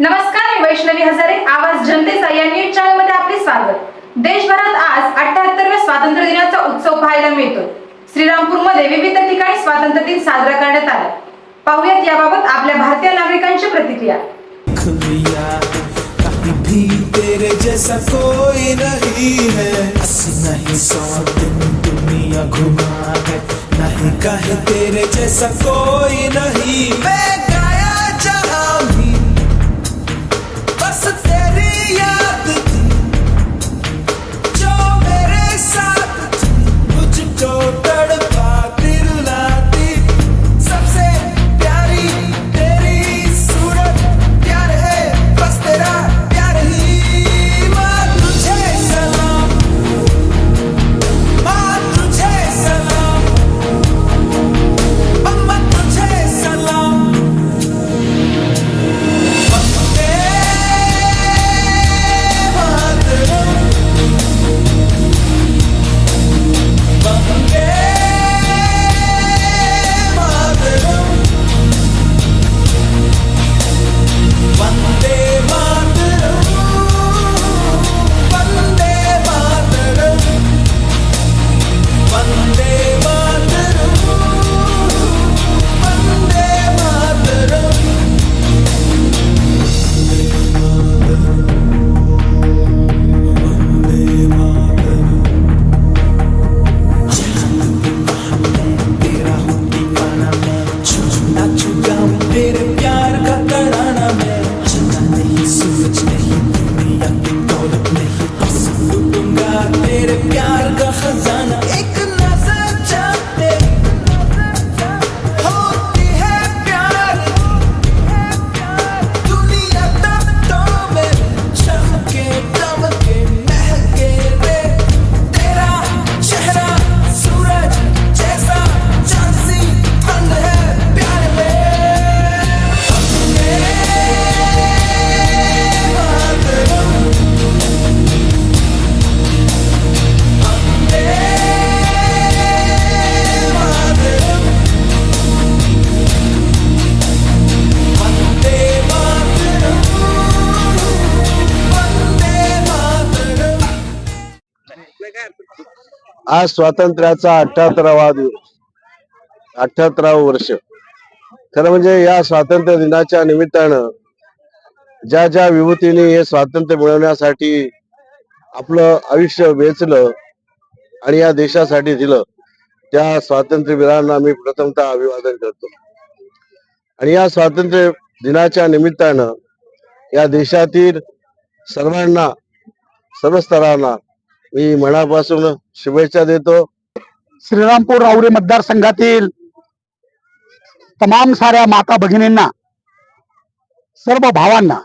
नमस्कार मी वैष्णवी हजारे. आवाज जनतेचा या न्यूज चॅनलमध्ये आपले स्वागत. देशभरात आज अठ्याहत्तरव्या स्वातंत्र्य दिनाचा उत्सव पाहायला मिळतो श्रीरामपूरमध्ये विविध ठिकाणी स्वातंत्र्य दिन साजरा करण्यात आला. पाहुयात याबाबत आपल्या भारतीय नागरिकांची प्रतिक्रिया. भी तेरे जैसा कोई नहीं है। हंसी नहीं सौ दिन दुनिया घुमा है। नहीं कहे तेरे जैसा कोई नहीं आज स्वातंत्र्याचा अठ्याहत्तरावा दिवस. अठ्याहत्तरावं वर्ष. खरं म्हणजे या स्वातंत्र्य दिनाच्या निमित्तानं ज्या ज्या विभूतीने हे स्वातंत्र्य मिळवण्यासाठी आपलं आयुष्य वेचलं आणि या देशासाठी दिलं त्या स्वातंत्र्यवीरांना मी प्रथमतः अभिवादन करतो. आणि या स्वातंत्र्य दिनाच्या निमित्तानं या देशातील सर्वांना सर्व स्तरांना मी मनापासून शुभेच्छा देतो. श्रीरामपूर राऊरी मतदारसंघातील तमाम साऱ्या माता भगिनींना सर्व भावांना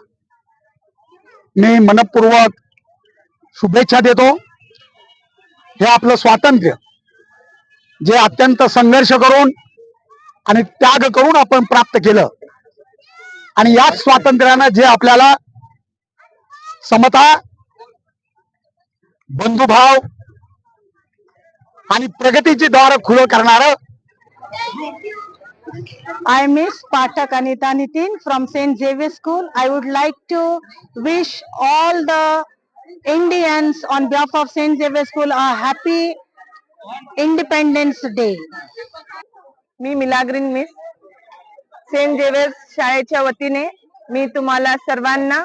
मी मनपूर्वक शुभेच्छा देतो. हे आपलं स्वातंत्र्य जे अत्यंत संघर्ष करून आणि त्याग करून आपण प्राप्त केलं. आणि याच स्वातंत्र्यानं जे आपल्याला समता बंधुभाव आणि प्रगतीची द्वार खुलं करणार I miss Pathak Anita Nitin from saint Xavier school I would like to wish all the Indians on behalf of saint Xavier school a happy independence day मी मिलाग्रीन मिस सेंट झेवियर्स शाळेच्या वतीने मी तुम्हाला सर्वांना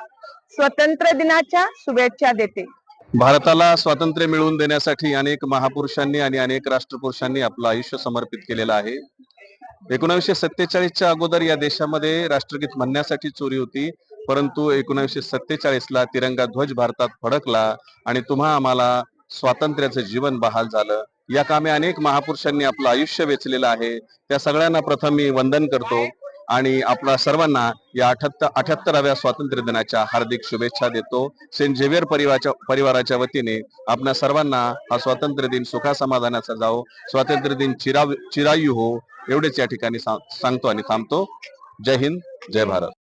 स्वतंत्र दिनाच्या शुभेच्छा देते. भारताला स्वातंत्र्य मिळवून देण्यासाठी अनेक महापुरुषांनी आणि अनेक राष्ट्रपुरुषांनी आपलं आयुष्य समर्पित केलेलं आहे. एकोणविशे सत्तेचाळीसच्या अगोदर या देशामध्ये राष्ट्रगीत म्हणण्यासाठी चोरी होती. परंतु एकोणविशे सत्तेचाळीसला तिरंगा ध्वज भारतात फडकला आणि तुम्हा आम्हाला स्वातंत्र्याचं जीवन बहाल झालं. या कामे अनेक महापुरुषांनी आपलं आयुष्य वेचलेलं आहे. त्या सगळ्यांना प्रथम मी वंदन करतो. आणि आपल्या सर्वांना या अठ्याहत्तर अठ्याहत्तराव्या स्वातंत्र्य दिनाच्या हार्दिक शुभेच्छा देतो. सेंट झेवियर परिवाराच्या परिवाराच्या वतीने आपल्या सर्वांना हा स्वातंत्र्य दिन सुखा समाधानाचा जाओ स्वातंत्र्य दिन चिरा चिरायू हो एवढेच या ठिकाणी सांगतो आणि थांबतो. जय हिंद जय भारत.